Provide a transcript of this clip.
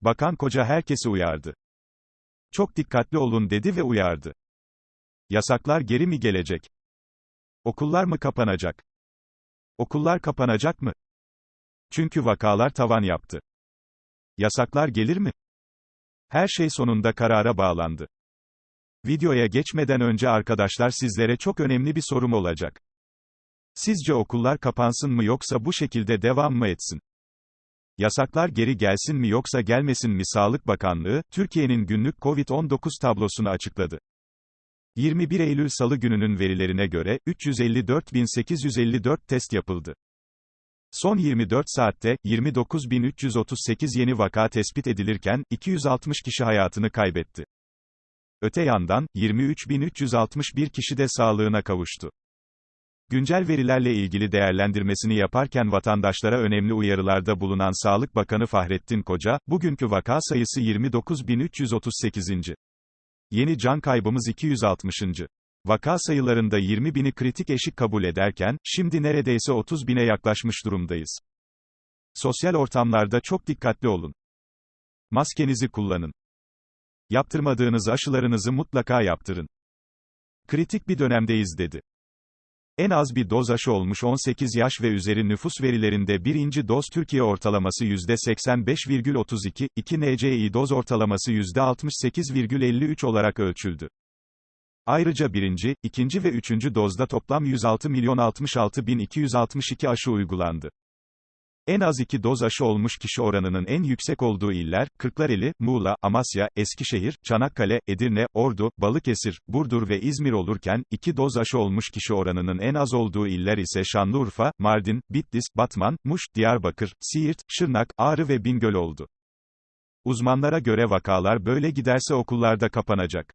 Bakan Koca herkesi uyardı. Çok dikkatli olun dedi ve uyardı. Yasaklar geri mi gelecek? Okullar mı kapanacak? Okullar kapanacak mı? Çünkü vakalar tavan yaptı. Yasaklar gelir mi? Her şey sonunda karara bağlandı. Videoya geçmeden önce arkadaşlar sizlere çok önemli bir sorum olacak. Sizce okullar kapansın mı yoksa bu şekilde devam mı etsin? Yasaklar geri gelsin mi yoksa gelmesin mi Sağlık Bakanlığı, Türkiye'nin günlük COVID-19 tablosunu açıkladı. 21 Eylül Salı gününün verilerine göre, 354.854 test yapıldı. Son 24 saatte, 29.338 yeni vaka tespit edilirken, 260 kişi hayatını kaybetti. Öte yandan, 23.361 kişi de sağlığına kavuştu. Güncel verilerle ilgili değerlendirmesini yaparken vatandaşlara önemli uyarılarda bulunan Sağlık Bakanı Fahrettin Koca, bugünkü vaka sayısı 29.338. Yeni can kaybımız 260. Vaka sayılarında 20 bini kritik eşik kabul ederken, şimdi neredeyse 30 bine yaklaşmış durumdayız. Sosyal ortamlarda çok dikkatli olun. Maskenizi kullanın. Yaptırmadığınız aşılarınızı mutlaka yaptırın. Kritik bir dönemdeyiz dedi. En az bir doz aşı olmuş 18 yaş ve üzeri nüfus verilerinde birinci doz Türkiye ortalaması %85,32, 2 NCI doz ortalaması %68,53 olarak ölçüldü. Ayrıca birinci, ikinci ve üçüncü dozda toplam 106 milyon 66 bin 262 aşı uygulandı. En az iki doz aşı olmuş kişi oranının en yüksek olduğu iller, Kırklareli, Muğla, Amasya, Eskişehir, Çanakkale, Edirne, Ordu, Balıkesir, Burdur ve İzmir olurken, iki doz aşı olmuş kişi oranının en az olduğu iller ise Şanlıurfa, Mardin, Bitlis, Batman, Muş, Diyarbakır, Siirt, Şırnak, Ağrı ve Bingöl oldu. Uzmanlara göre vakalar böyle giderse okullarda kapanacak.